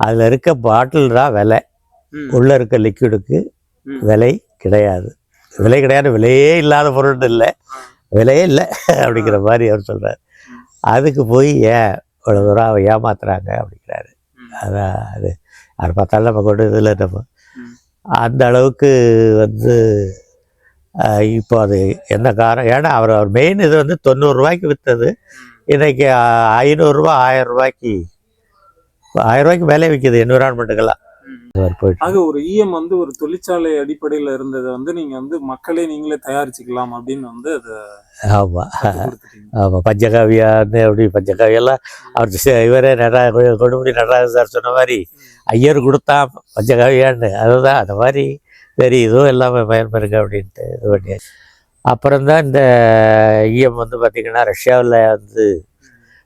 அதில் இருக்க பாட்டில் தான் விலை. உள்ளே இருக்க லிக்விடுக்கு. விலை கிடையாது. விலை கிடையாது விலையே இல்லாத பொருள் இல்லை. விலையே இல்லை அப்படிங்கிற மாதிரி அவர் சொல்கிறார் அதுக்கு போய் ஏன் இவ்வளோ தூரம் அவ ஏமாத்துறாங்க அப்படிங்கிறாரு. அதான் அது அது பார்த்தாலும் நம்ம கொண்டு இதில் நம்ம. அந்த அளவுக்கு வந்து இப்போ அது என்ன காரணம்? ஏன்னா அவர் அவர் மெயின் இது வந்து தொண்ணூறுரூவாய்க்கு விற்றது இன்னைக்கு அஹ், ஐநூறுரூவா ஆயிரம் ரூபாய்க்கு ஆயிரம் ரூபாய்க்கு மேலே விற்கிது என்விரான்மெண்ட்டுக்கெல்லாம் ஆக ஒரு ஈயம் வந்து ஒரு தொழிற்சாலை அடிப்படையில இருந்ததை வந்து நீங்க வந்து மக்களே நீங்களே தயாரிச்சுக்கலாம் அப்படின்னு வந்து அதை ஆமாம். ஆமாம் பஞ்சகாவியான்னு அப்படி பஞ்சகாவியெல்லாம் அவர் இவரே நடா கொடுமுடி நடராஜன் சார் சொன்ன மாதிரி ஐயர் கொடுத்தா பஞ்சகாவியான்னு. அதுதான் அந்த மாதிரி சரி இதுவும் எல்லாமே பயன்பெறுங்க அப்படின்ட்டு இது பண்ணி அப்புறம் தான் இந்த ஈஎம் வந்து பார்த்திங்கன்னா ரஷ்யாவில் வந்து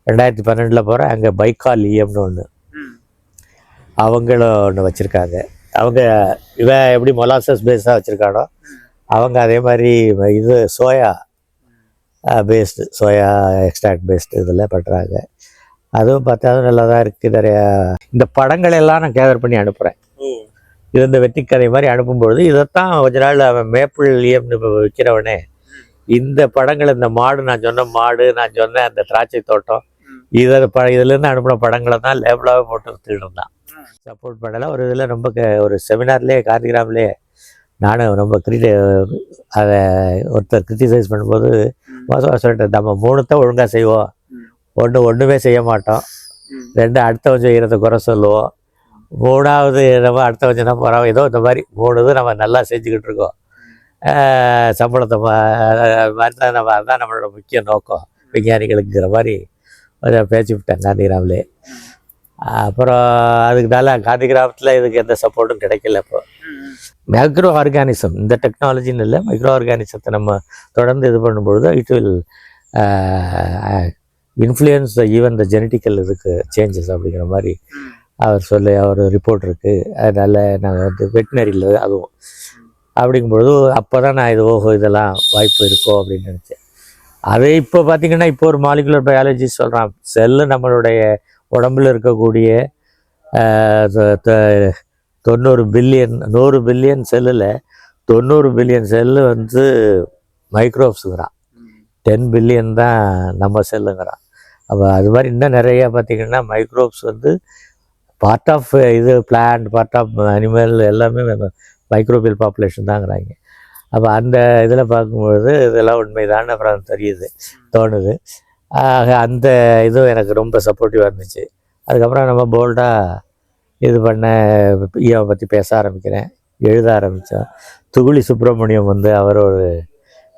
ரெண்டாயிரத்தி பன்னெண்டில் போகிறேன் அங்கே பைக்கால் ஈஎம்னு ஒன்று. அவங்களும் ஒன்று வச்சுருக்காங்க. அவங்க இவன் எப்படி மொலாசஸ் பேஸாக வச்சுருக்கானோ அவங்க அதே மாதிரி இது soya based soya extract based இதில் பண்ணுறாங்க அதுவும் பார்த்தா அதுவும் நல்லா தான் இருக்குது நிறையா. இந்த படங்கள் எல்லாம் நான் கேதர் பண்ணி அனுப்புகிறேன் இது இந்த வெற்றிக்கதை மாதிரி அனுப்பும்பொழுது இதைத்தான் கொஞ்ச நாள் அவன் மேப்பிள் இப்போ விற்கிறவனே இந்த படங்கள் இந்த மாடு நான் சொன்ன மாடு நான் சொன்ன அந்த திராட்சை தோட்டம். இதை ப இதுலேருந்து அனுப்பின படங்களை தான் லேபிளாகவே போட்டு வித்துக்கிட்டு இருந்தான். சப்போர்ட் பண்ணல. ஒரு இதில் ரொம்ப ஒரு செமினார்லேயே காந்திகிராம்லேயே நானும் ரொம்ப கிரிட்டி அதை ஒருத்தர் கிரிட்டிசைஸ் பண்ணும்போது. மோசமாக சொல்லிட்டேன் நம்ம மூணுத்தை ஒழுங்காக செய்வோம். ஒன்று ஒன்றுமே செய்ய மாட்டோம். ரெண்டு அடுத்தவன் செய்கிறத குறை சொல்லுவோம். மூணாவது நம்ம அடுத்தவன் என்ன போகிறோம் ஏதோ இந்த மாதிரி மூணு இது நம்ம நல்லா செஞ்சுக்கிட்டு இருக்கோம். சம்பளத்தை மாதிரி தான் நம்ம அதுதான் நம்மளோட முக்கிய நோக்கம். விஞ்ஞானிகளுக்குங்கிற மாதிரி கொஞ்சம் பேச்சு விட்டேன் காந்திகிராமிலே அப்புறம் அதுக்கு காந்தி கிராமத்தில் இதுக்கு எந்த சப்போர்ட்டும் கிடைக்கல இப்போ. மைக்ரோ ஆர்கானிசம் இந்த டெக்னாலஜின்னு இல்லை மைக்ரோ ஆர்கானிசத்தை நம்ம தொடர்ந்து இது பண்ணும்பொழுது it will influence even the genetical இதுக்கு சேஞ்சஸ் அப்படிங்கிற மாதிரி அவர் சொல்லி அவர் ரிப்போர்ட் இருக்குது அதனால் நாங்கள் வந்து வெட்டினரியில் அதுவும். அப்படிங்கும்பொழுது அப்போ தான் நான் இது ஓஹோ இதெல்லாம் வாய்ப்பு இருக்கோ அப்படின்னு நினச்சேன். அதே இப்போ பார்த்தீங்கன்னா இப்போ ஒரு மாலிகுலர் பயாலஜி சொல்கிறான் செல்லு நம்மளுடைய உடம்புல இருக்கக்கூடிய தொண்ணூறு பில்லியன் நூறு பில்லியன் செல்லில் தொண்ணூறு பில்லியன் செல்லு வந்து மைக்ரோப்ஸுங்கிறான். டென் பில்லியன் தான் நம்ம செல்லுங்கிறான். அப்போ அது மாதிரி இன்னும் நிறையா பார்த்திங்கன்னா மைக்ரோப்ஸ் வந்து பார்ட் ஆஃப் இது பிளான்ட் பார்ட் ஆஃப் அனிமல் எல்லாமே மைக்ரோபியல் பாப்புலேஷன் தாங்கிறாங்க. அப்போ அந்த இதில் பார்க்கும்பொழுது இதெல்லாம் உண்மைதான் அப்புறம் தெரியுது தோணுது. ஆக அந்த இதுவும் எனக்கு ரொம்ப சப்போர்ட்டிவாக இருந்துச்சு. அதுக்கப்புறம் நம்ம போல்டாக இது பண்ண ஈயாவை பற்றி பேச ஆரம்பிக்கிறேன். எழுத ஆரம்பித்தோம் துகுளி சுப்பிரமணியம் வந்து அவர் ஒரு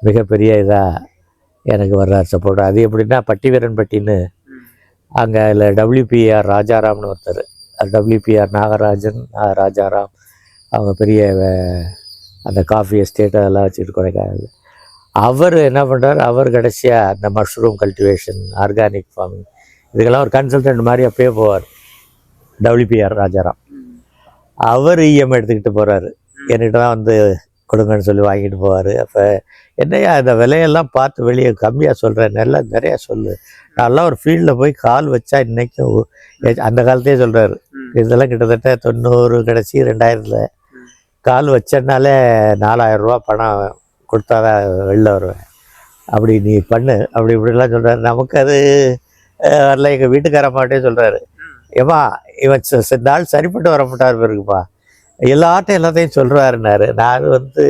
மிகப்பெரிய இதாக எனக்கு வர்றார் சப்போர்ட் அது எப்படின்னா பட்டிவீரன்பட்டின்னு அங்கே இல்லை டபிள்யூபிஆர் ராஜாராம்னு ஒருத்தர். டபிள்யூபிஆர் நாகராஜன் ராஜாராம். அவங்க பெரிய அந்த காஃபி எஸ்டேட்டை அதெல்லாம் வச்சுட்டு கொடைக்கானல். அவர் என்ன பண்ணுறார் அவர் கடைசியாக அந்த மஷ்ரூம் கல்டிவேஷன் ஆர்கானிக் ஃபார்மிங் இதுக்கெல்லாம் ஒரு கன்சல்டன்ட் மாதிரி அப்பயே போவார். டபிள்யூபிஆர் ராஜாராம். அவர் இஎம் எடுத்துக்கிட்டு போகிறாரு என்கிட்ட தான் வந்து கொடுங்கன்னு சொல்லி வாங்கிட்டு போவார். அப்போ என்னையா இந்த விலையெல்லாம் பார்த்து வெளியே கம்மியாக சொல்கிறேன் நல்லா நிறையா சொல்லு. நான்லாம் ஒரு ஃபீல்டில் போய் கால் வச்சா இன்றைக்கும் அந்த காலத்தையே சொல்கிறாரு இதெல்லாம் கிட்டத்தட்ட தொண்ணூறு கடைசி ரெண்டாயிரத்தில் கால் வச்சனாலே நாலாயிரம் ரூபா கொடுத்தா கொடுத்தாதான் வெளில வருவேன். அப்படி நீ பண்ணு. அப்படி இப்படிலாம் சொல்கிறாரு நமக்கு அது வரல. எங்கள் வீட்டுக்கார மாட்டே சொல்கிறாரு ஏமா இவன் ச- சரிப்பட்டு வர மாட்டார் பிறகுப்பா எல்லார்ட்டும் எல்லாத்தையும் சொல்கிறாருன்னாரு நான் வந்து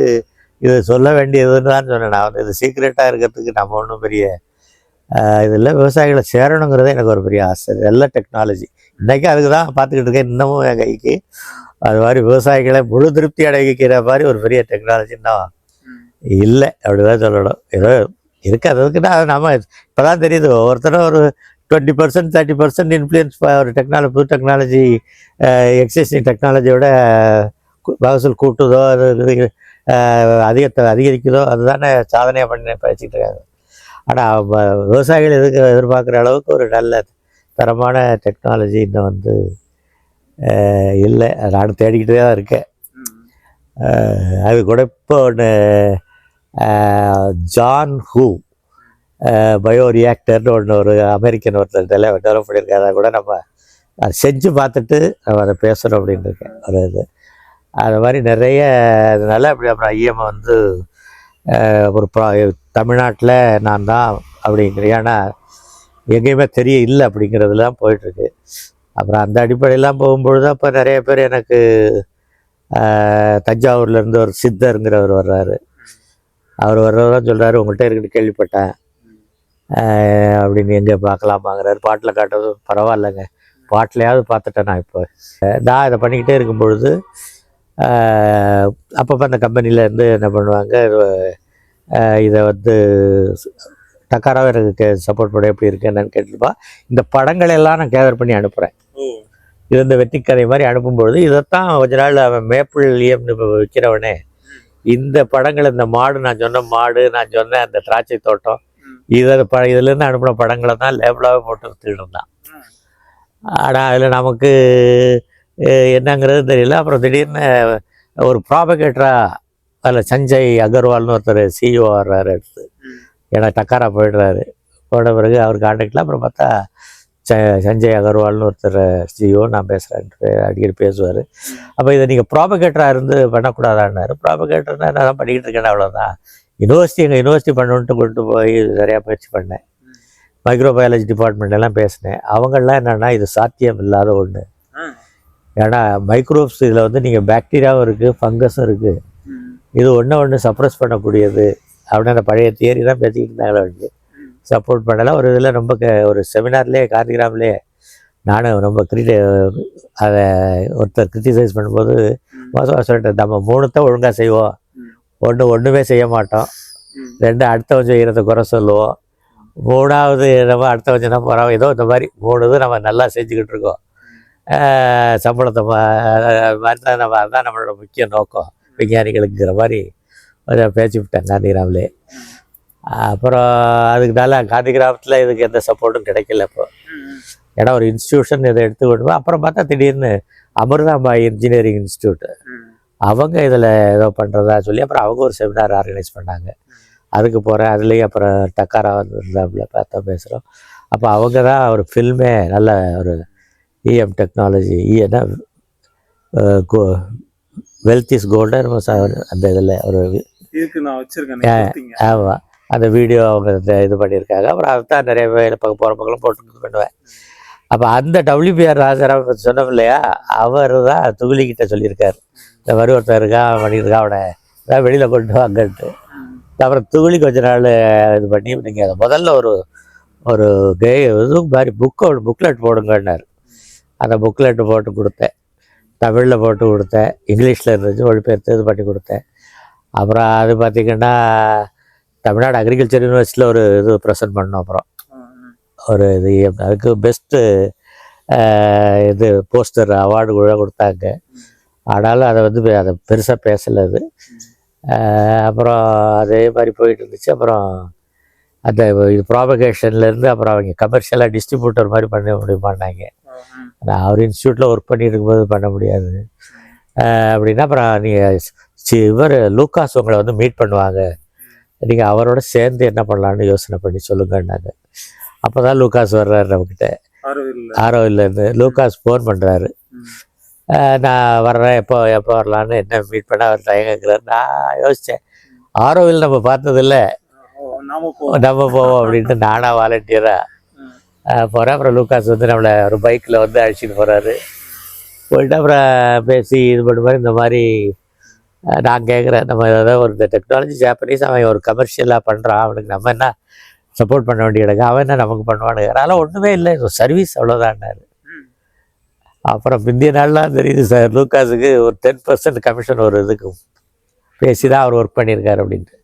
இது சொல்ல வேண்டியதுன்னு தான் சொன்னேன். நான் வந்து இது சீக்ரெட்டாக இருக்கிறதுக்கு நம்ம ஒன்றும் பெரிய இதில் விவசாயிகளை சேரணுங்கிறதே எனக்கு ஒரு பெரிய ஆசை. எல்லாம் டெக்னாலஜி இன்றைக்கி அதுக்கு தான் பார்த்துக்கிட்டு இருக்கேன். இன்னமும் என் கைக்கு. அது மாதிரி விவசாயிகளை முழு திருப்தி அடைவிக்கிற மாதிரி ஒரு பெரிய டெக்னாலஜி தான். இல்லை அப்படிதான் சொல்லணும். ஏதோ இருக்கு அதுக்குன்னா அது நம்ம இப்போ தான் தெரியுது ஒவ்வொருத்தரும் ஒரு twenty percent thirty percent influence ஒரு டெக்னாலஜி புது டெக்னாலஜி எக்ஸிஸ்டிங் டெக்னாலஜியோட மகசூல் கூட்டுதோ அது அதிகத்தை அதிகரிக்குதோ அதுதானே சாதனையாக பண்ணி பேசிக்கிட்டு இருக்காங்க. ஆனால் விவசாயிகள் எதுக்கு எதிர்பார்க்குற அளவுக்கு ஒரு நல்ல தரமான டெக்னாலஜி இன்னும் வந்து இல்லை. நானும் தேடிக்கிட்டே தான் இருக்கேன். அது கூட இப்போ ஒன்று ஜான் ஹூ பயோ ரியாக்டர்னு ஒன்று ஒரு அமெரிக்கன் ஒருத்தர் டெவலப் பண்ணியிருக்காரு அதை கூட நம்ம அதை செஞ்சு பார்த்துட்டு நம்ம அதை பேசணும் அப்படின்னு இருக்கேன். ஒரு இது அது மாதிரி நிறைய இதனால் அப்படி அப்புறம் ஐஎம்ஐ வந்து ஒரு ப்ரா தமிழ்நாட்டில் நான் தான் அப்படிங்கிற ஏன்னா எங்கேயுமே தெரிய இல்லை அப்படிங்கிறதுலாம் போயிட்டுருக்கு. அப்புறம் அந்த அடிப்படையெல்லாம் போகும்பொழுது அப்போ நிறைய பேர் எனக்கு தஞ்சாவூர்லேருந்து ஒரு சித்தருங்கிறவர் வர்றாரு. அவர் வர்றவரும் சொல்கிறாரு உங்கள்கிட்ட இருக்குன்னு கேள்விப்பட்டேன். அப்படின்னு எங்கே பார்க்கலாமாங்கிறாரு. பாட்டில் காட்டுறது பரவாயில்லைங்க. பாட்டிலையாவது பார்த்துட்டேன் நான் இப்போ. நான் இதை பண்ணிக்கிட்டே இருக்கும் பொழுது அப்பப்போ அந்த கம்பெனிலேருந்து என்ன பண்ணுவாங்க இதை வந்து டக்காராக எனக்கு சப்போர்ட் பண்ண எப்படி இருக்கு என்னன்னு கேட்டுப்பா. இந்த படங்களை எல்லாம் நான் கேதர் பண்ணி அனுப்புகிறேன் இது இந்த வெற்றிக்கதை மாதிரி அனுப்பும்பொழுது இதைத்தான் கொஞ்ச நாள் அவன் மேப்பிள் விற்கிறவனே இந்த படங்கள் இந்த மாடு நான் சொன்ன மாடு நான் சொன்ன அந்த திராட்சை தோட்டம் ம். இதை ப இதுலேருந்து அனுப்பின படங்களை தான் லேபிளாகவே போட்டு வித்துக்கிட்டு இருந்தான். ஆனால் அதில் நமக்கு என்னங்கிறது தெரியல அப்புறம் திடீர்னு ஒரு ப்ராபகேட்டராக அதில் சஞ்சய் அகர்வால்னு ஒருத்தர் சிஇஓ வர்றாரு அடுத்து ம். ஏன்னா டக்காரா போயிடுறாரு போன பிறகு அவர் காண்டாக்டில் அப்புறம் பார்த்தா ச சஞ்சய் அகர்வால்னு ஒருத்தர் சிஇஓ நான் பேசுகிறேன்ட்டு அடிக்கடி பேசுவார். அப்போ இதை நீங்கள் ப்ராபகேட்டராக இருந்து பண்ணக்கூடாதான்னாரு. ப்ராபகேட்டர்னா நான் தான் பண்ணிக்கிட்டு இருக்கேன் அவ்வளோதான் யூனிவர்சிட்டி எங்கள் யூனிவர்சிட்டி பண்ணணுன்ட்டு கொண்டு போய் நிறையா முயற்சி பண்ணேன். மைக்ரோபயாலஜி டிபார்ட்மெண்ட் எல்லாம் பேசினேன். அவங்கெல்லாம் என்னென்னா இது சாத்தியம் இல்லாத ஒன்று. ஏன்னா மைக்ரோப்ஸ் இதில் வந்து நீங்கள் பாக்டீரியாவும் இருக்குது ஃபங்கஸும் இருக்குது. இது ஒன்று ஒன்று சப்ரஸ் பண்ணக்கூடியது. அப்படின்னு அந்த பழைய தியரி தான் பேசிக்கிட்டு இருந்தாங்களே. சப்போர்ட் பண்ணலை. ஒரு இதில் ரொம்ப ஒரு செமினார்லேயே காந்திகிராம்லேயே நானும் ரொம்ப கிரிட்டி அதை ஒருத்தர் கிரிட்டிசைஸ் பண்ணும்போது ம். மோசமாக சொல்லிட்டேன். நம்ம மூணுத்தை ஒழுங்காக செய்வோம். ஒன்று ஒன்றுமே செய்ய மாட்டோம். ரெண்டு அடுத்தவன் செய்கிறத குறை சொல்லுவோம். மூணாவது நம்ம அடுத்தவன் என்ன போகிறோம் ஏதோ இந்த மாதிரி மூணு இது நம்ம நல்லா செஞ்சுக்கிட்டு இருக்கோம். சம்பளத்தை மாதிரி தான் நம்ம அதுதான் நம்மளோட முக்கிய நோக்கம். விஞ்ஞானிகளுக்குங்கிற மாதிரி கொஞ்சம் பேச்சு விட்டேன் காந்திகிராமிலே அப்புறம் அதுக்கு நல்லா காந்திகிராமத்தில் இதுக்கு எந்த சப்போர்ட்டும் கிடைக்கல இப்போ. ஏன்னா ஒரு இன்ஸ்டியூஷன் இதை எடுத்து போய் அப்புறம் பார்த்தா திடீர்னு அமிர்தாபாய் இன்ஜினியரிங் இன்ஸ்டியூட் ம். அவங்க இதில் ஏதோ பண்ணுறதா சொல்லி அப்புறம் அவங்க ஒரு செமினார் ஆர்கனைஸ் பண்ணாங்க அதுக்கு போகிறேன் அதுலேயும் அப்புறம் டக்காரா வந்துருந்தாப்புல பார்த்தா பேசுகிறோம் அப்போ அவங்க தான் ஒரு ஃபில்மே நல்ல ஒரு இஎம் டெக்னாலஜி என்ன வெல்த் இஸ் கோல்டன் அந்த இதில் ஒரு. ஆமாம் அந்த வீடியோ அவங்க இந்த இது பண்ணியிருக்காங்க. அப்புறம் அதுதான் நிறைய பேர் பக்கம் போகிற பக்கம் போட்டு இது பண்ணுவேன். அப்போ அந்த டபிள்யூபிஆர் ராஜாராம் சொன்னோம் இல்லையா? அவர் தான் துகுலிக்கிட்ட சொல்லியிருக்காரு. இந்த மாதிரி ஒருத்தர் இருக்கான் பண்ணியிருக்கான் அவனை ஏதாவது வெளியில் கொண்டு வாங்கன்ட்டு. அப்புறம் துகுலி கொஞ்ச நாள் இது பண்ணி நீங்கள் அதை முதல்ல ஒரு ஒரு கே இது மாதிரி புக்கு புக்லெட் போடுங்கன்னாரு. அந்த புக்லெட்டு போட்டு கொடுத்தேன். தமிழில் போட்டு கொடுத்தேன். இங்கிலீஷில் இருந்துச்சு மொழிபெயர்த்து இது பண்ணி கொடுத்தேன். அப்புறம் அது பார்த்திங்கன்னா தமிழ்நாடு அக்ரிகல்ச்சர் யூனிவர்சிட்டியில் ஒரு இது ப்ரெசென்ட் பண்ணோம் அப்புறம். ஒரு இது அதுக்கு பெஸ்ட்டு இது போஸ்டர் அவார்டு கூட கொடுத்தாங்க. ஆனாலும் அதை வந்து அதை பெருசாக பேசலை அது. அப்புறம் அதே மாதிரி போயிட்டு இருந்துச்சு. அப்புறம் அந்த இது ப்ராபகேஷன்லேருந்து அப்புறம் அவங்க கமர்ஷியலாக டிஸ்ட்ரிபியூட்டர் மாதிரி பண்ண முடியுமான்னாங்க. நான் அவர் இன்ஸ்டியூட்டில் ஒர்க் பண்ணிட்டு இருக்கும்போது பண்ண முடியாது. அப்படின்னா அப்புறம் நீங்கள் இவர் லூக்காஸ் உங்களை வந்து மீட் பண்ணுவாங்க. நீங்கள் அவரோட சேர்ந்து என்ன பண்ணலான்னு யோசனை பண்ணி சொல்லுங்கன்னாங்க அப்போ தான் லூக்காஸ் வர்றாரு நம்மக்கிட்ட ஆரோவில் ஆரோவில்லேருந்து லூக்காஸ் ஃபோன் பண்ணுறாரு. நான் வர்றேன். எப்போ எப்போ வரலான்னு என்ன மீட் பண்ண அவர் தயங்குறாரு நான் யோசித்தேன் ஆரோவில் நம்ம பார்த்ததில்ல. நம்ம போவோம். அப்படின்ட்டு நானாக வாலண்டியராக. போகிறேன் அப்புறம் லூக்காஸ் வந்து நம்மளை ஒரு பைக்கில் வந்து அழைச்சிட்டு போகிறாரு போயிட்டு அப்புறம் பேசி இது பண்ண மாதிரி இந்த மாதிரி நான் கேட்குறேன் நம்ம ஏதாவது ஒரு இந்த டெக்னாலஜி ஜாப்பனீஸ் அவன் ஒரு கமர்ஷியலாக பண்ணுறான் அவனுக்கு நம்ம என்ன சப்போர்ட் பண்ண வேண்டிய இடங்க அவன் என்ன நமக்கு பண்ணுவானுங்க? அதனால் ஒன்றுமே இல்லை. சர்வீஸ் அவ்வளோதான்னாரு அப்புறம் முந்திய நாள்லாம் தெரியுது சார் லூக்காஸுக்கு ஒரு டென் பர்சன்ட் கமிஷன் ஒரு இதுக்கு பேசி தான் அவர் ஒர்க் பண்ணியிருக்காரு அப்படின்ட்டு.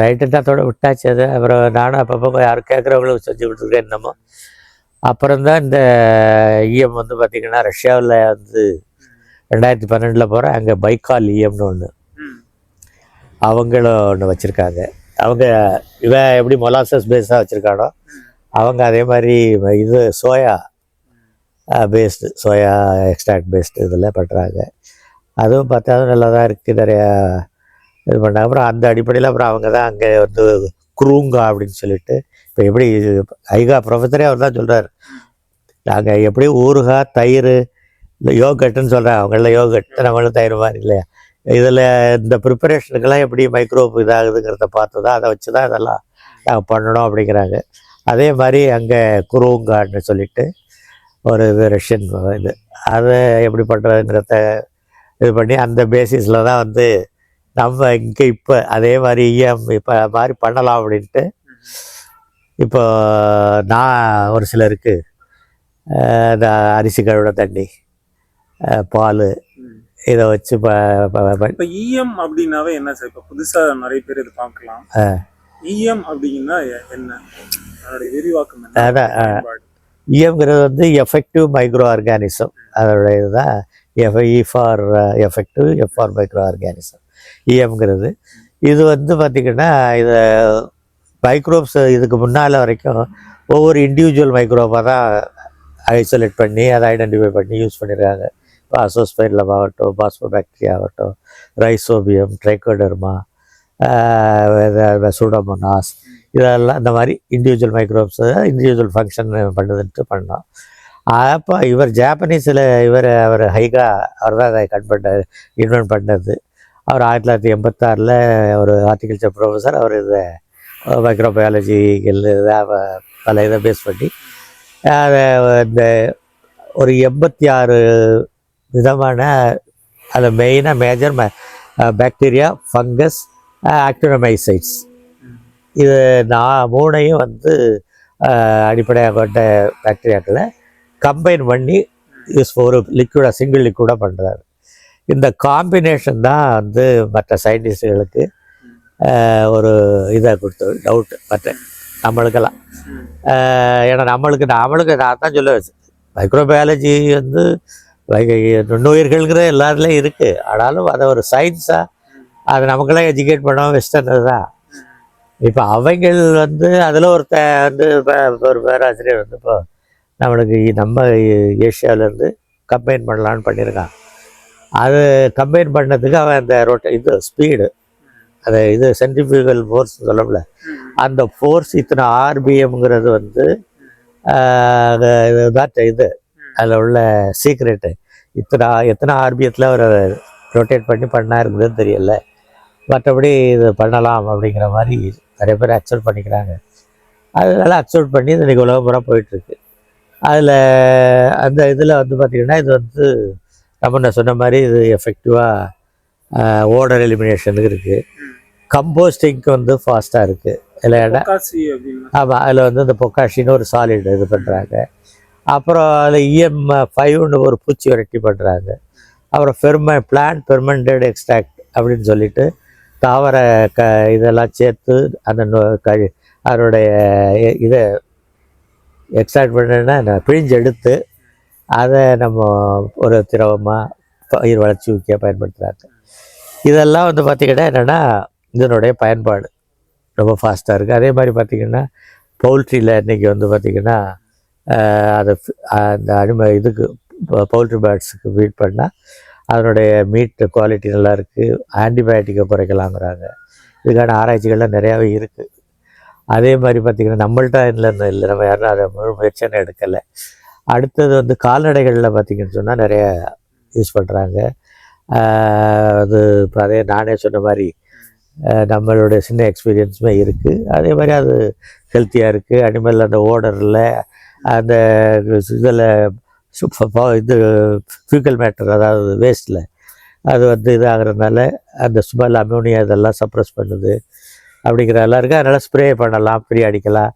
ரைட்டு தோட விட்டாச்சு அது. அப்புறம் நானும் அப்பப்போ யாரும் கேட்குறவங்களும் செஞ்சு விட்டுருக்கேன் என்னமோ. அப்புறம் தான் இந்த இஎம் வந்து பார்த்திங்கன்னா ரஷ்யாவில் வந்து ரெண்டாயிரத்தி பன்னெண்டில் போகிறேன் அங்கே பைக்கால் இஎம்னு ஒன்று அவங்களும் ஒன்று வச்சுருக்காங்க. அவங்க இவன் எப்படி மொலாசஸ் பேஸாக வச்சுருக்கானோ அவங்க அதே மாதிரி இது soya based soya extract based இதில் பண்ணுறாங்க அதுவும் பார்த்தா நல்லா தான் இருக்குது நிறையா இது பண்ணாங்க. அப்புறம் அந்த அடிப்படையில் அப்புறம் அவங்க தான் அங்கே வந்து குரூங்கா அப்படின்னு சொல்லிட்டு இப்போ எப்படி ஐகா ப்ரொஃபஸரே அவர் தான் சொல்கிறார் நாங்கள் எப்படியும் ஊறுகாய் தயிர் இந்த யோகட்டுன்னு சொல்கிறேன் அவங்கள யோகட் நம்மளும் தயிர் மாதிரி இல்லையா? இதில் இந்த ப்ரிப்பரேஷனுக்கெல்லாம் எப்படி மைக்ரோப் இதாகுதுங்கிறத பார்த்து தான் அதை வச்சு தான் இதெல்லாம் நாங்கள் பண்ணணும் அப்படிங்கிறாங்க. அதே மாதிரி அங்கே குருங்கான்னு சொல்லிட்டு ஒரு இது ரஷ்யன் இது. அதை எப்படி பண்ணுறதுங்கிறத இது பண்ணி அந்த பேசிஸில் தான் வந்து நம்ம இங்கே இப்போ அதே மாதிரி இஎம் இப்போ மாதிரி பண்ணலாம் அப்படின்ட்டு இப்போ நான் ஒரு சிலருக்கு இந்த அரிசி கழுவின தண்ணி பால். இதை வச்சு இப்ப இஎம் அப்படின்னாவே என்ன சார்? இப்ப புதுசா நிறைய பேர் இது பார்க்கலாம். இஎம் அப்படின்னா என்ன? அதனுடைய விரிவாக்கம் அதான். இஎம்ங்கிறது வந்து எஃபெக்டிவ் மைக்ரோ ஆர்கானிசம் அதோட இதுதான் F E for effective F for micro organism இஎம்ங்கிறது இது வந்து பார்த்திங்கன்னா இது மைக்ரோப்ஸ் இதுக்கு முன்னால் வரைக்கும் ஒவ்வொரு இண்டிவிஜுவல் மைக்ரோபாக தான் ஐசோலேட் பண்ணி அதை ஐடென்டிஃபை பண்ணி யூஸ் பண்ணியிருக்காங்க இப்போ அசோஸ்பைர்லம் ஆகட்டும் பாஸ்போபாக்டீரியா ஆகட்டும் ரைசோபியம் ட்ரைகோடர்மா சூடோமோனாஸ் இதெல்லாம் இந்த மாதிரி இண்டிவிஜுவல் மைக்ரோப்ஸ் இண்டிவிஜுவல் ஃபங்க்ஷன் பண்ணுதுன்ட்டு பண்ணோம் அப்போ இவர் ஜாப்பனீஸில் இவர் அவர் ஹைகா அவர் தான் அதை கட் பண்ண இன்வென்ட் பண்ணது. அவர் ஆயிரத்தி தொள்ளாயிரத்தி எண்பத்தாறில் ஒரு ஹார்டிகல்ச்சர் ப்ரொஃபஸர் அவர் இதை மைக்ரோபயாலஜி பல இதை பேஸ் பண்ணி அதை இந்த ஒரு எண்பத்தி ஆறு விதமான அதில் மெயினாக மேஜர் பாக்டீரியா ஃபங்கஸ் ஆக்டினமைசைட்ஸ் இது நான் மூணையும் வந்து அடிப்படையாக கொண்ட பாக்டீரியாக்களை கம்பைன் பண்ணி யூஸ் ஒரு லிக்விடாக சிங்கிள் லிக்விடாக பண்ணுறாரு இந்த காம்பினேஷன் தான் வந்து மற்ற சயின்டிஸ்டுகளுக்கு ஒரு இதாக கொடுத்தது டவுட்டு மற்ற நம்மளுக்கெல்லாம். ஏன்னா நம்மளுக்கு நம்மளுக்கு நான் தான் சொல்ல மைக்ரோபயாலஜி வந்து நுண்ணுயிர்கள்ங்கிற எல்லாத்துலேயும் இருக்குது ஆனாலும் அதை ஒரு சயின்ஸாக அதை நமக்கெல்லாம் எஜுகேட் பண்ணாமல் வெஸ்டர்னர் தான். இப்போ அவைகள் வந்து அதில் ஒருத்த வந்து இப்போ ஒரு பேராசிரியர் வந்து இப்போ நம்மளுக்கு நம்ம ஏஷியாவிலேருந்து கம்பைன் பண்ணலான்னு பண்ணியிருக்கான் அது கம்பைன் பண்ணதுக்கு அவன் அந்த ரொட்ட இது ஸ்பீடு அதை இது சென்ட்ரிஃபியூகல் ஃபோர்ஸ் சொல்லல அந்த ஃபோர்ஸ் இத்தனை ஆர்பிஎம்ங்கிறது வந்து இதுதான் இது அதில் உள்ள சீக்ரெட்டு இத்தனை எத்தனை ஆர்பிஎத்தில் அவர் ரொட்டேட் பண்ணி பண்ணாருங்கிறது தெரியல. மற்றபடி இது பண்ணலாம் அப்படிங்கிற மாதிரி நிறைய பேர் அக்செப்ட் பண்ணிக்கிறாங்க. அதனால அக்செப்ட் பண்ணி இது இன்றைக்கி உலகம் பூரா போயிட்டுருக்கு. அதில் அந்த இதில் வந்து பார்த்திங்கன்னா இது வந்து நம்ம நான் சொன்ன மாதிரி இது எஃபெக்டிவாக ஓடர் எலிமினேஷனுக்கு இருக்குது கம்போஸ்டிங்க்கு வந்து ஃபாஸ்ட்டாக இருக்குது இல்லை இடம் ஆமாம் அதில் வந்து இந்த பொக்காஷின்னு ஒரு சாலிட் இது பண்ணுறாங்க அப்புறம் அதில் இஎம் ஃபைவ்னு ஒரு பூச்சி வெரைட்டி பண்ணுறாங்க அப்புறம் பெரும பிளான்ட் பெர்மெண்டட் எக்ஸ்ட்ராக்ட் அப்படின்னு சொல்லிட்டு தாவர க இதெல்லாம் சேர்த்து அந்த நொ- க அதனுடைய இதை எக்ஸ்ட்ராக்ட் பண்ணேன்னா பிழிஞ்சு எடுத்து அதை நம்ம ஒரு திரவமாக பயிர் வளர்ச்சி ஊக்கியாக பயன்படுத்துகிறாங்க இதெல்லாம் வந்து பார்த்திங்கன்னா என்னென்னா இதனுடைய பயன்பாடு ரொம்ப ஃபாஸ்ட்டாக இருக்குது அதே மாதிரி பார்த்திங்கன்னா பவுல்ட்ரியில் இன்றைக்கி வந்து பார்த்திங்கன்னா அதை அந்த அனிம இதுக்கு பவுல்ட்ரி பேர்ட்ஸுக்கு ஃபீட் பண்ணால் அதனுடைய மீட் குவாலிட்டி நல்லா இருக்குது ஆன்டிபயோட்டிக்கை குறைக்கலாங்கிறாங்க. இதுக்கான ஆராய்ச்சிகள்லாம் நிறையாவே இருக்குது அதே மாதிரி பார்த்திங்கன்னா நம்மள்ட்ட இல்லை இல்லை நம்ம யாரும் அதை முழு முயற்சியான எடுக்கலை. அடுத்தது வந்து கால்நடைகளில் பார்த்திங்கன்னு சொன்னால் நிறைய யூஸ் பண்ணுறாங்க அது இப்போ அதே நானே சொன்ன மாதிரி நம்மளுடைய சின்ன எக்ஸ்பீரியன்ஸுமே இருக்குது அதே மாதிரி அது ஹெல்த்தியாக இருக்குது அனிமல் அந்த ஓடரில் அந்த இதில் இது ஃபியூக்கல் மேட்டர் அதாவது வேஸ்ட்டில் அது வந்து இதாகிறதுனால அந்த ஸ்மெல் அமோனியா இதெல்லாம் சப்ரஸ் பண்ணுது. அப்படிங்கிறதெல்லாம் இருக்குது அதனால் ஸ்ப்ரே பண்ணலாம் ஃப்ரீ அடிக்கலாம்.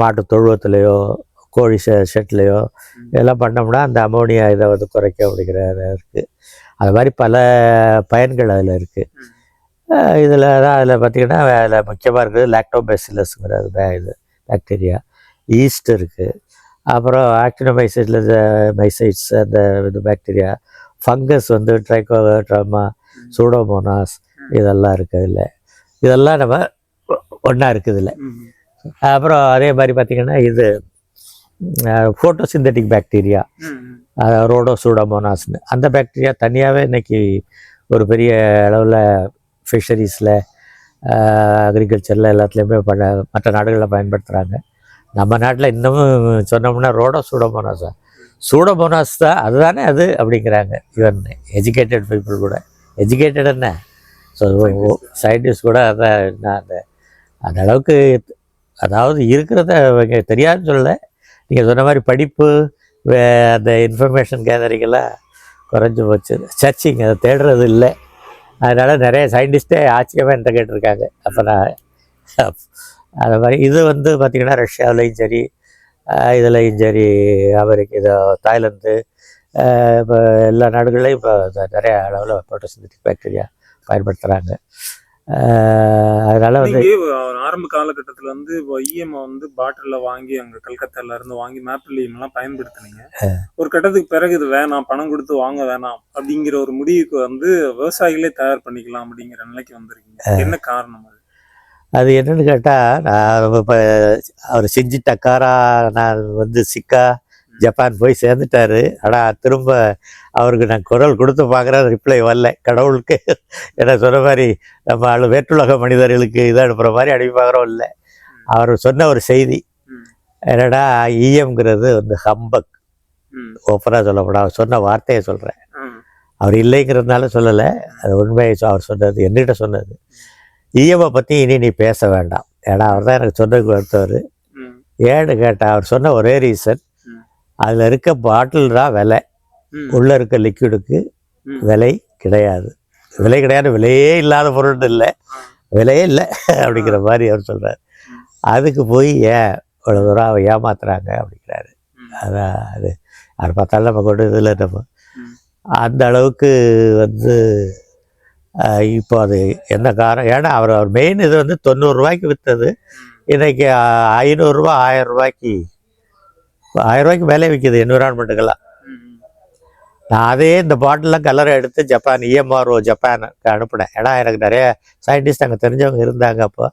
மாட்டு தொழுவத்துலேயோ கோழி ஷெ ஷெட்லேயோ இதெல்லாம் பண்ணோம்னா அந்த அமோனியா இதை வந்து குறைக்க அப்படிங்கிற இருக்குது அது மாதிரி பல பயன்கள் அதில் இருக்குது இதில் தான் அதில் பார்த்திங்கன்னா அதில் முக்கியமாக இருக்குது லாக்டோபெசிலஸ்ங்கிறது இது பாக்டீரியா ஈஸ்ட் இருக்குது அப்புறம் ஆக்டினோமைசைட்ல மைசைட்ஸ் அந்த இது பாக்டீரியா ஃபங்கஸ் வந்து ட்ரைகோட்ராமா சூடோமோனாஸ் இதெல்லாம் இருக்குது இதில் இதெல்லாம் நம்ம ஒன்றா இருக்குது இதில் ம். அப்புறம் அதே மாதிரி பார்த்திங்கன்னா இது ஃபோட்டோசிந்தட்டிக் பாக்டீரியா ம். ரோடோ சூடோமோனாஸ்னு அந்த பாக்டீரியா தனியாகவே இன்னைக்கு ஒரு பெரிய அளவில் ஃபிஷரிஸில் அக்ரிகல்ச்சரில் எல்லாத்துலேயுமே பண்ண மற்ற நாடுகளில் பயன்படுத்துகிறாங்க நம்ம நாட்டில் இன்னமும் சொன்னோம்னா ரோடோ சூடோமோனாஸா சூடோமோனாஸ் தான் அதுதானே அது அப்படிங்கிறாங்க. ஈவன் எஜுகேட்டட் பீப்புள் கூட. எஜுகேட்டட் என்ன? ஸோ சயின்டிஸ்ட் கூட அதான் என்ன அந்த அந்த அளவுக்கு அதாவது இருக்கிறத இங்கே தெரியாதுன்னு சொல்லலை. நீங்கள் சொன்ன மாதிரி படிப்பு வே- அந்த இன்ஃபர்மேஷன் கேதரிங்கெல்லாம் குறைஞ்சி போச்சு. சர்ச்சிங் அதை தேடுறது இல்லை. அதனால் நிறைய சயின்டிஸ்ட்டே ஆச்சரியமாக என்கிட்ட கேட்டிருக்காங்க. அப்போ நான் அது மாதிரி இது வந்து பார்த்திங்கன்னா ரஷ்யாவிலையும் சரி இதுலேயும் சரி அமெரிக்க இது தாய்லாந்து இப்போ எல்லா நாடுகள்லையும் இப்போ நிறைய அளவில் போட்டோசிந்தட்டிக் பாக்டீரியா பயன்படுத்துகிறாங்க அதனால் வந்து ஆரம்ப காலகட்டத்துல வந்து இஎம் வந்து பாட்டில்ல வாங்கி அங்க கல்கத்தால இருந்து வாங்கி மேப்பிள் இஎம் எல்லாம் பயன்படுத்துனீங்க. ஒரு கட்டத்துக்கு பிறகு இது வேணாம் பணம் கொடுத்து வாங்க வேணாம் அப்படிங்கிற ஒரு முடிவுக்கு வந்து விவசாயிகளே தயார் பண்ணிக்கலாம் அப்படிங்கிற நிலைக்கு வந்திருக்கீங்க. என்ன காரணம் அது? அது என்னன்னு கேட்டால் நான் இப்போ அவர் செஞ்சு டக்காரா நான் வந்து சிக்கா ஜப்பான் போய் சேர்ந்துட்டாரு. ஆனால் திரும்ப அவருக்கு நான் குரல் கொடுத்து பார்க்குறேன் ரிப்ளை வரல. கடவுளுக்கு என்ன சொன்ன மாதிரி நம்ம ஆளு வேற்றுலக மனிதர்களுக்கு இதை அனுப்புகிற மாதிரி அனுப்பி பார்க்குறோம் இல்லை. அவர் சொன்ன ஒரு செய்தி. என்னடா ஈயம்ங்கிறது வந்து ஹம்பக். ஓப்பனாக சொல்லப்பட அவர் சொன்ன வார்த்தையை சொல்கிறேன் அவர் இல்லைங்கிறதுனால சொல்லலை. அது உண்மையை அவர் சொன்னது என்கிட்ட சொன்னது. ஈயமை பற்றி இனி நீ பேச வேண்டாம். ஏன்னா அவர் தான் எனக்கு சொன்னதுக்கு அடுத்தவர் ம், ஏன்னு கேட்டால் அவர் சொன்ன ஒரே ரீசன். அதில் இருக்க பாட்டில் தான் விலை. உள்ளே இருக்க லிக்விடுக்கு. விலை கிடையாது. விலை கிடையாது விலையே இல்லாத பொருள் இல்லை. விலையே இல்லை அப்படிங்கிற மாதிரி அவர் சொல்கிறார் அதுக்கு போய் ஏன் இவ்வளோ தூரம் அவன் ஏமாத்துறாங்க அப்படிங்கிறாரு. அதான் அது அதை பார்த்தாலும் நம்ம கொண்டு இதில் நம்ம. அந்த அளவுக்கு வந்து இப்போ அது என்ன காரணம்? ஏன்னா அவர் அவர் மெயின் இது வந்து தொண்ணூறுரூவாய்க்கு விற்றது இன்றைக்கி ஐநூறுரூவா ஆயிரம் ரூபாய்க்கு ஆயிரம் ரூபாய்க்கு மேலே விற்கிது என்விரான்மெண்ட்டுக்கெல்லாம் நான் அதே இந்த பாட்டிலாம் கலரை எடுத்து ஜப்பான் இஎம்ஆர்ஓ ஜப்பானுக்கு அனுப்பினேன். ஏன்னா எனக்கு நிறைய சயின்டிஸ்ட் அங்கே தெரிஞ்சவங்க இருந்தாங்க அப்போ.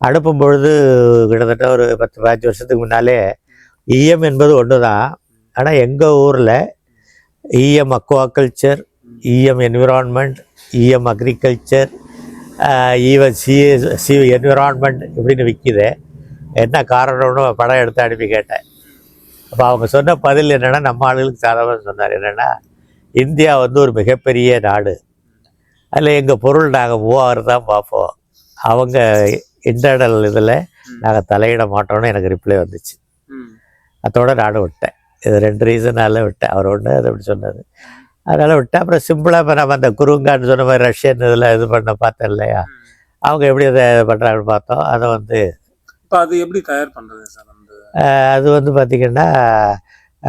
அனுப்பும் பொழுது கிட்டத்தட்ட ஒரு பத்து பதினஞ்சு வருஷத்துக்கு முன்னாலே இஎம் என்பது ஒன்று தான் ஆனால் எங்கள் ஊரில் EM aquaculture EM environment EM agriculture even C C environment இப்படின்னு விற்கிது என்ன காரணம்னு படம் எடுத்து அனுப்பி கேட்டேன். அப்போ அவங்க சொன்ன பதில் என்னென்னா நம்ம ஆளுகளுக்கு சாதாரண சொன்னார். என்னென்னா இந்தியா வந்து ஒரு மிகப்பெரிய நாடு. அதில் எங்கள் பொருள் நாங்கள் மூவாயிரம் தான் பார்ப்போம். அவங்க இன்டர்னல் இதில் நாங்கள் தலையிட மாட்டோம்னு எனக்கு ரிப்ளை வந்துச்சு. அதோட நானும் விட்டேன். இது ரெண்டு ரீசனால விட்டேன். அவர் ஒன்று அது அப்படி சொன்னது அதனால் விட்டேன் அப்புறம் சிம்பிளாக இப்போ நம்ம அந்த குருங்கான்னு சொன்ன மாதிரி ரஷ்யன் இதில் இது பண்ண பார்த்தேன் இல்லையா? அவங்க எப்படி அதை பண்ணுறாங்கன்னு பார்த்தோம். அதை வந்து இப்ப அது எப்படி தயார் பண்றது சார் அது வந்து பார்த்திங்கன்னா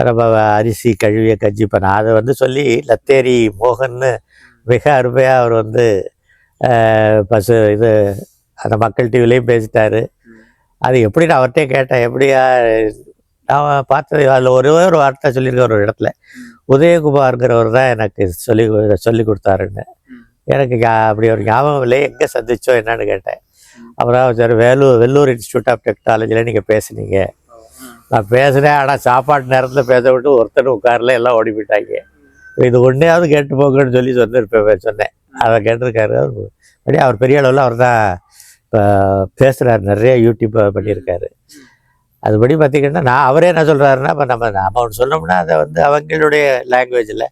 நம்ம அரிசி கழுவிய கஞ்சி நான் அதை வந்து சொல்லி லத்தேரி மோகன்னு மிக அருமையாக அவர் வந்து பசு இது அந்த மக்கள் டிவிலையும் பேசிட்டாரு. அது எப்படி நான் அவர்கிட்டே கேட்டேன். எப்படியா பார்த்தது அதில் ஒரே ஒரு வார்த்தை சொல்லியிருக்கார் ஒரு இடத்துல. உதயகுமார்ங்கிறவர் தான் எனக்கு சொல்லி சொல்லி கொடுத்தாருன்னு. எனக்கு அப்படி ஒரு ஞாபகம் இல்லை. எங்கே சந்திச்சோம் என்னன்னு கேட்டேன். அப்புறம் sir Vellore Vellore institute of டெக்னாலஜியில் நீங்கள் பேசுனீங்க. நான் பேசுனேன் ஆனால் சாப்பாட்டு நேரத்தில் பேச விட்டு ஒருத்தர் உட்கார்ல எல்லாம் ஓடி போயிட்டாங்க. இது ஒன்றையாவது கேட்டு போங்கன்னு சொல்லி சொன்னிருப்பேன் சொன்னேன் அதை கேட்டிருக்காரு. அவர் அப்படியே அவர் பெரிய அளவில் அவர் தான் இப்போ பேசுகிறாரு நிறைய யூடியூப் பண்ணியிருக்காரு. அதுபடி பார்த்தீங்கன்னா நான் அவரே என்ன சொல்கிறாருன்னா இப்போ நம்ம நாம ஒன்று சொன்னோம்னா அதை வந்து அவங்களுடைய லாங்குவேஜில்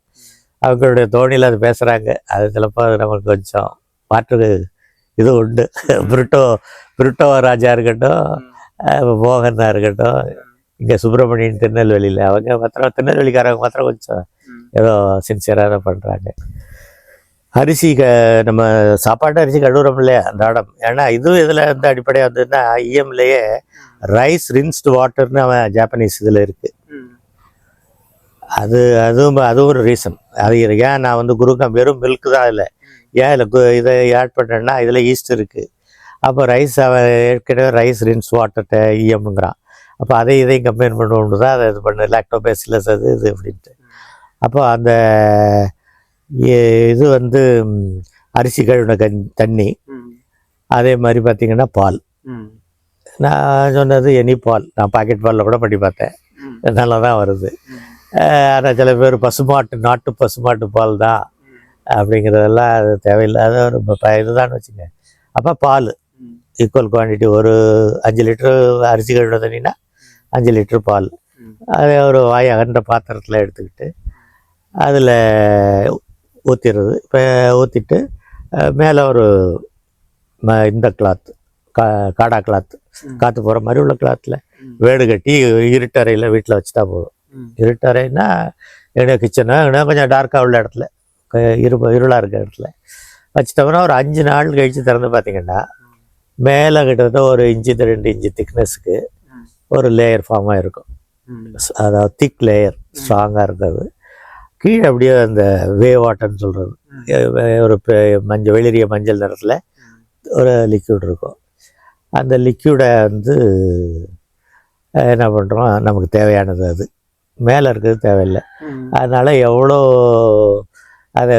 அவங்களுடைய தோணியில் அது பேசுகிறாங்க அது சிலப்போ அது நமக்கு கொஞ்சம் மாற்று இது உண்டு. பிரிட்டோ பிரிட்டோ ராஜா இருக்கட்டும் அஹ் மோகனா இருக்கட்டும் இங்கே சுப்பிரமணியன் திருநெல்வேலியில் அவங்க மாத்திரம் திருநெல்வேலிக்காரங்க மாத்திரம் கொஞ்சம். ஏதோ சின்சியராக தான் பண்ணுறாங்க அரிசி க நம்ம சாப்பாட்டு அரிசி கழுவுறோம் இல்லையா அன்றாடம் ஏன்னா இதுவும் இதில் வந்து அடிப்படையாக வந்ததுன்னா இஎம்லேயே ரைஸ் ரின்ஸ்டு வாட்டர்னு அவன் ஜாப்பனீஸ் இதில் இருக்குது அது அதுவும் அதுவும் ஒரு ரீசன் அது ஏன் நான் வந்து குருக்கா வெறும் மில்க் தான் இல்லை ஏன் இதில் இதை ஆட் பண்ணேன்னா இதில் ஈஸ்ட் இருக்குது அப்போ ரைஸ் அவன் ஏற்கனவே ரைஸ் ரின்ஸ் வாட்டர்ட்ட இஎம்ங்கிறான் அப்போ அதை இதையும் கம்பேர் பண்ணுவோம்னு தான் அதை இது பண்ணு லாக்டோபேசிலஸ் அது இது அப்படின்ட்டு. அப்போ அந்த இது வந்து அரிசி கழுவின கண் தண்ணி. அதே மாதிரி பார்த்திங்கன்னா பால். நான் சொன்னது எனி பால் நான் பாக்கெட் பாலில் கூட பண்ணி பார்த்தேன் நல்லா தான் வருது. ஆனால் சில பேர் பசுமாட்டு நாட்டு பசுமாட்டு பால் தான் அப்படிங்கிறதெல்லாம் அது தேவையில்லாத ஒரு இதுதான் வச்சுங்க அப்போ பால். ஈக்குவல் குவான்டிட்டி ஒரு அஞ்சு லிட்டரு அரிசி கழுவின தண்ணினா அஞ்சு லிட்டர் பால். அதை ஒரு வாய் அகன்ற பாத்திரத்தில் எடுத்துக்கிட்டு அதில் ஊற்றிடுறது இப்போ ஊற்றிட்டு மேலே ஒரு இந்த கிளாத் கா காடா கிளாத். காற்று போகிற மாதிரி உள்ள கிளாத்தில். வேடு கட்டி இருட்டறையில் வீட்டில் வச்சுட்டா போதும். இருட்டறைன்னா என்ன கிச்சனு இன்னும் கொஞ்சம் டார்க்காக உள்ள இடத்துல இரு இருளாக இருக்க இடத்துல வச்சிட்டோம்னா ஒரு அஞ்சு நாள் கழித்து திறந்து பார்த்தீங்கன்னா மேலே கிட்டத்தட்ட ஒரு இன்ச்சு to ரெண்டு இன்ச்சு திக்னஸ்க்கு. ஒரு லேயர் ஃபார்ம் ஆகிருக்கும் ம். அதாவது திக் லேயர் ஸ்ட்ராங்காக இருக்கிறது. கீழே அப்படியே அந்த வே வாட்டர்னு சொல்கிறது ஒரு மஞ்சள் வெளிரிய மஞ்சள் நிறத்தில் ஒரு லிக்யூட் இருக்கும். அந்த லிக்யூடை வந்து என்ன பண்ணுறோம் நமக்கு தேவையானது அது. மேலே இருக்கிறது தேவையில்லை. அதனால் எவ்வளோ அதை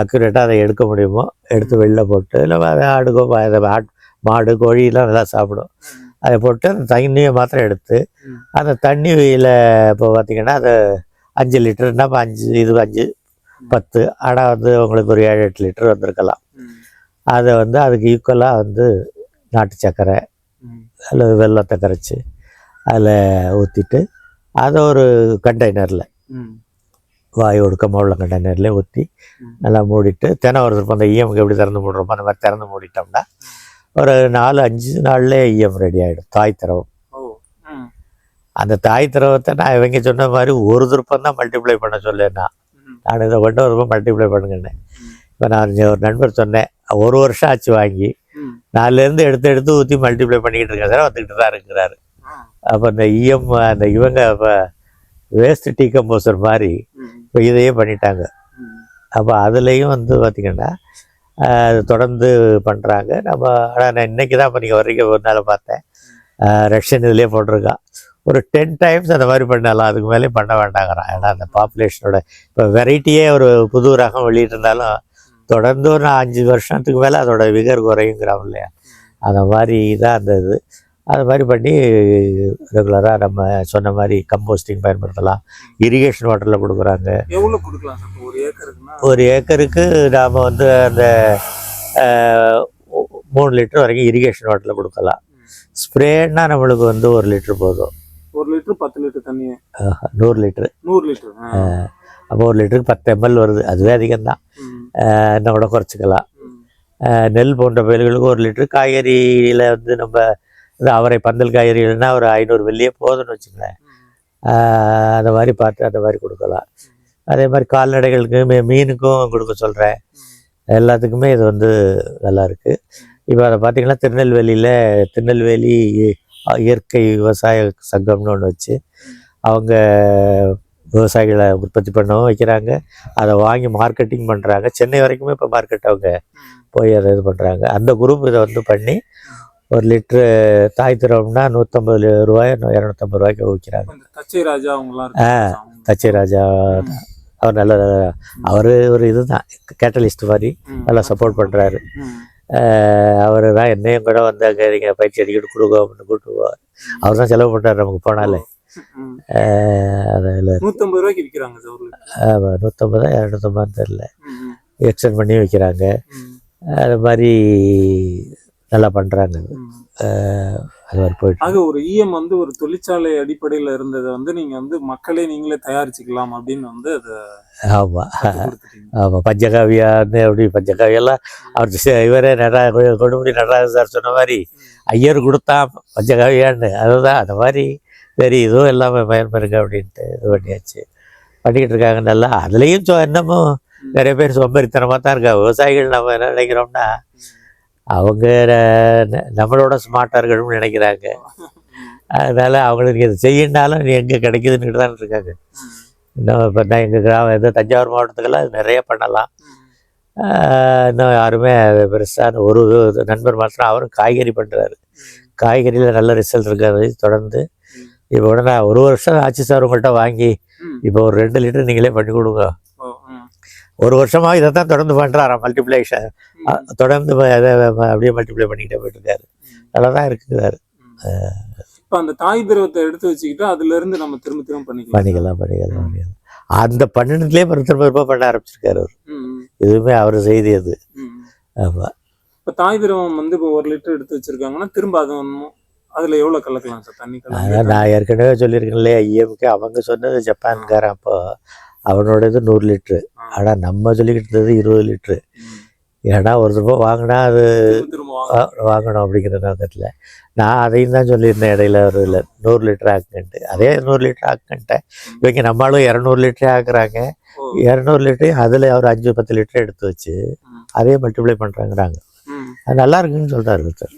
அக்யூரேட்டாக அதை எடுக்க முடியுமோ எடுத்து வெளில போட்டு இல்லை அதை ஆடுகோ அதை மாடு கோழிலாம் நல்லா சாப்பிடும். அதை போட்டு அந்த தண்ணியை மாத்திரம் எடுத்து. அந்த தண்ணியில் இப்போ பார்த்தீங்கன்னா அது அஞ்சு லிட்டர்னா இப்போ அஞ்சு இது அஞ்சு பத்து ஆனால் வந்து உங்களுக்கு ஒரு ஏழு எட்டு லிட்டர் வந்திருக்கலாம். அதை வந்து அதுக்கு ஈக்குவலாக வந்து நாட்டு சர்க்கரை. அல்லது வெள்ளத்தை கரைச்சி அதில் ஊற்றிட்டு அதை ஒரு கண்டெய்னரில். வாயு ஒடுக்கமாக உள்ள கண்டெய்னர்லேயே ஊற்றி. நல்லா மூடிட்டு தினம் ஒரு திருப்பம் அந்த ஈஎம்க்கு எப்படி திறந்து மூடுறோமோ அந்த மாதிரி திறந்து மூடிட்டோம்னா ஒரு நாலு அஞ்சு நாள்லேயே ஈஎம் ரெடி ஆகிடும் தாய் திரவம். அந்த தாய் திரவத்தை நான் இவங்க சொன்ன மாதிரி ஒரு திருப்பம் தான் மல்டிப்ளை பண்ண சொல்லேன் நான் இதை கொண்டு ஒரு மல்டிப்ளை பண்ணுங்கன்னு இப்போ நான் ஒரு நண்பர் சொன்னேன் ஒரு வருஷம் ஆச்சு வாங்கி. நாலுலேருந்து எடுத்து எடுத்து ஊற்றி மல்டிப்ளை பண்ணிக்கிட்டு இருக்கேன் சார் வந்துக்கிட்டு தான் இருக்கிறாரு. அப்போ அந்த இஎம் அந்த இவங்க இப்போ வேஸ்ட் டீ கம்போசர் மாதிரி. இப்போ இதையே பண்ணிட்டாங்க. அப்போ அதுலேயும் வந்து பார்த்திங்கன்னா தொடர்ந்து பண்ணுறாங்க நம்ம ஆனால் நான் இன்றைக்கி தான் இப்போ நீங்கள் வரைக்கும் ஒரு நாள் பார்த்தேன். ரஷ்யன் இதுலேயே போட்டிருக்கான். ஒரு டென் டைம்ஸ் அந்த மாதிரி பண்ணலாம். அதுக்கு மேலே பண்ண வேண்டாங்கிறான். ஏன்னா அந்த பாப்புலேஷனோட இப்போ வெரைட்டியே ஒரு புது ரகம் வெளியிட்டிருந்தாலும் தொடர்ந்து ஒரு அஞ்சு வருஷத்துக்கு மேலே அதோட விகர் குறையுங்கிறான் இல்லையா அந்த மாதிரி தான் அந்த இது அது மாதிரி பண்ணி ரெகுலராக நம்ம சொன்ன மாதிரி கம்போஸ்டிங் பயன்படுத்தலாம். இரிகேஷன் வாட்டரில் கொடுக்குறாங்க. கொடுக்கலாம் ஒரு ஏக்கருக்குன்னா? ஒரு ஏக்கருக்கு நாம் வந்து அந்த மூணு லிட்டர் வரைக்கும் இரிகேஷன் வாட்டரில் கொடுக்கலாம். ஸ்ப்ரேன்னா நம்மளுக்கு வந்து ஒரு லிட்டர் போதும். ஒரு லிட்டர் பத்து லிட்டர் தண்ணி நூறு லிட்டரு. நூறு லிட்டர் அப்போ ஒரு லிட்டருக்கு பத்து எம்எல் வருது. அதுவே அதிகம்தான். இன்னும் கூட குறைச்சிக்கலாம். நெல் போன்ற பயிர்களுக்கு ஒரு லிட்டர் காய்கறியில் வந்து நம்ம இந்த அவரை பந்தல் காய்கறிகள்னா ஒரு ஐநூறு வெள்ளியே போதும்னு வச்சுங்களேன். அந்த மாதிரி பார்த்து அந்த மாதிரி கொடுக்கலாம். அதே மாதிரி கால்நடைகளுக்கு மீ- மீனுக்கும் கொடுக்க சொல்கிறேன் எல்லாத்துக்குமே இது வந்து நல்லா இருக்கு. இப்போ அதை பார்த்தீங்கன்னா திருநெல்வேலியில் திருநெல்வேலி இயற்கை விவசாய சங்கம்னு ஒன்று வச்சு அவங்க விவசாயிகளை உற்பத்தி பண்ணவும் வைக்கிறாங்க. அதை வாங்கி மார்க்கெட்டிங் பண்ணுறாங்க சென்னை வரைக்குமே இப்போ மார்க்கெட் அவங்க போய் அதை இது பண்ணுறாங்க அந்த குரூப் இதை வந்து பண்ணி ஒரு லிட்ரு தாய் திரவம்னா நூற்றம்பது ரூபாய் இரநூத்தம்பது ரூபாய்க்கு விற்கிறாங்க. தச்சை ராஜா ஆ, தச்சை ராஜா அவர் நல்ல அவர் ஒரு இதுதான். கேட்டலிஸ்ட் மாதிரி நல்லா சப்போர்ட் பண்ணுறாரு அவர் தான் என்னையும் கூட வந்து அங்கே நீங்கள் பயிற்சி அடிக்கிட்டு கொடுங்க அப்படின்னு கூப்பிட்டு போவார். அவர் தான் செலவு பண்ணுறாரு நமக்கு போனாலே. அதில். நூத்தம்பது ரூபாய்க்கு விற்கிறாங்க லிட்டர் நூற்றம்பதா இரநூத்தம்பது தெரில எக்ஸ்டெண்ட் பண்ணி வைக்கிறாங்க. அது மாதிரி நல்லா பண்ணுறாங்க. அது மாதிரி போயிட்டு ஆக ஒரு ஈஎம் வந்து ஒரு தொழிற்சாலை அடிப்படையில இருந்ததை வந்து நீங்க வந்து மக்களே நீங்களே தயாரிச்சுக்கலாம் அப்படின்னு வந்து அதை ஆமாம் ஆமாம் பஞ்சகாவியான்னு அப்படி பஞ்சகாவியெல்லாம் அவர் இவரே நடா கொடுமுடி நடராஜன் சார் சொன்ன மாதிரி ஐயர் கொடுத்தா பஞ்சகாவியான்னு. அதுதான் அந்த மாதிரி சரி இதுவும் எல்லாமே பயன்பெறுங்க அப்படின்ட்டு இது பண்ணியாச்சு. பண்ணிக்கிட்டு இருக்காங்க. நல்லா அதுலேயும் சொ இன்னமும் நிறைய பேர் சோம்பேறித்தனமாக தான் இருக்காங்க. விவசாயிகள் நம்ம என்ன நினைக்கிறோம்னா அவங்க நம்மளோட ஸ்மார்ட்டாக நினைக்கிறாங்க. அதனால் அவங்களுக்கு இது செய்யினாலும் நீ எங்கே கிடைக்குதுன்னு தான் இருக்காங்க. இன்னும் இப்போ நான் எங்கள் கிராமம் இந்த தஞ்சாவூர் மாவட்டத்துக்கெல்லாம் அது நிறைய பண்ணலாம். இன்னும் யாருமே பெருசாக பெருசான ஒரு நண்பர் மாத்திரம் அவரும் காய்கறி பண்ணுறாரு காய்கறியில் நல்ல ரிசல்ட் இருக்கிறது தொடர்ந்து இப்போ கூட நான் ஒரு வருஷம் ஆச்சு சார் உங்கள்கிட்ட வாங்கி. இப்போ ஒரு ரெண்டு லிட்டர் நீங்களே பண்ணி கொடுங்க. ஒரு வருஷமா இதை தான் தொடர்ந்து பண்ணுறாராம் மல்டிப்ளேஷன் தொடர்ந்து அதை அப்படியே மல்டிப்ளை பண்ணிக்கிட்டே போயிட்டு இருக்காரு நல்லா தான் இருக்குறாரு இப்ப அந்த தாய் திரவத்தை எடுத்து வச்சுக்கிட்டு அதுல இருந்து நம்ம திரும்ப திரும்ப பண்ணிக்கலாம். பண்ணிக்கலாம் பண்ணிக்கலாம் பண்ணிக்கலாம். அந்த பன்னெண்டுலேயே திரும்ப திரும்ப பண்ண ஆரம்பிச்சிருக்காரு அவர். இதுவுமே அவர் செய்தி அது. ஆமாம் இப்ப தாய் திரவம் வந்து இப்போ ஒரு லிட்டர் எடுத்து வச்சிருக்காங்கன்னா திரும்ப அது அதுல எவ்வளவு கலக்கலாம் சார் தண்ணி அதான் நான் ஏற்கனவே சொல்லியிருக்கேன் இல்லையா இஎம்கே அவங்க சொன்னது ஜப்பான்காரன் அப்போ அவனோடது நூறு லிட்ரு. ஆனால் நம்ம சொல்லிக்கிட்டு இருந்தது இருபது லிட்ரு. ஏன்னா ஒரு ரூபா வாங்கினா அது வாங்கணும் அப்படிங்கிற நோக்கத்தில் நான் அதையும் தான் சொல்லியிருந்தேன் இடையில ஒரு இல்லை நூறு லிட்டர் ஆக்குன்ட்டு அதே நூறு லிட்டர் ஆக்குன்ட்டேன் இவங்க நம்மளும் இரநூறு லிட்டரே ஆக்குறாங்க. இரநூறு லிட்டரையும் அதில் ஒரு அஞ்சு பத்து லிட்டர் எடுத்து வச்சு. அதே மல்டிப்ளை பண்ணுறாங்கிறாங்க. அது நல்லா இருக்குன்னு சொல்கிறாரு சார்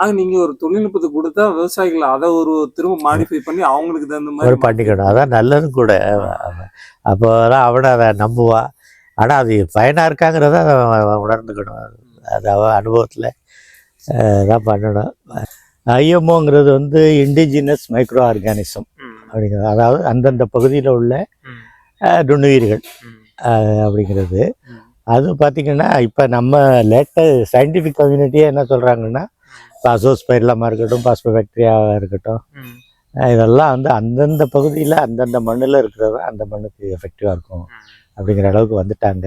ஆக நீங்க ஒரு தொழில்நுட்பத்தை கொடுத்தா விவசாயிகள் அதை ஒரு திரும்ப மாடிஃபை பண்ணி அவங்களுக்கு தகுந்த மாதிரி பண்ணிக்கணும். அதான் நல்லதும் கூட. அப்போ தான் அவனை அதை நம்புவா. ஆனால் அது பயனாக இருக்காங்கிறத உணர்ந்துக்கணும். அது அவன் அனுபவத்தில் தான் பண்ணணும். ஐஎம்ஓங்கிறது வந்து இண்டிஜினஸ் மைக்ரோ ஆர்கானிசம். அப்படிங்கிறது. அதாவது அந்தந்த பகுதியில் உள்ள நுண்ணுயிர்கள். அப்படிங்கிறது. அது பார்த்திங்கன்னா இப்போ நம்ம லேட்ட சயின்டிஃபிக் கம்யூனிட்டியே என்ன சொல்கிறாங்கன்னா பாசோஸ்பைர்லமாக இருக்கட்டும் பாஸ்போபாக்டீரியாவாக இருக்கட்டும் இதெல்லாம் வந்து அந்தந்த பகுதியில் அந்தந்த மண்ணில் இருக்கிறது அந்த மண்ணுக்கு எஃபெக்டிவாக இருக்கும். அப்படிங்கிற அளவுக்கு வந்துட்டாங்க.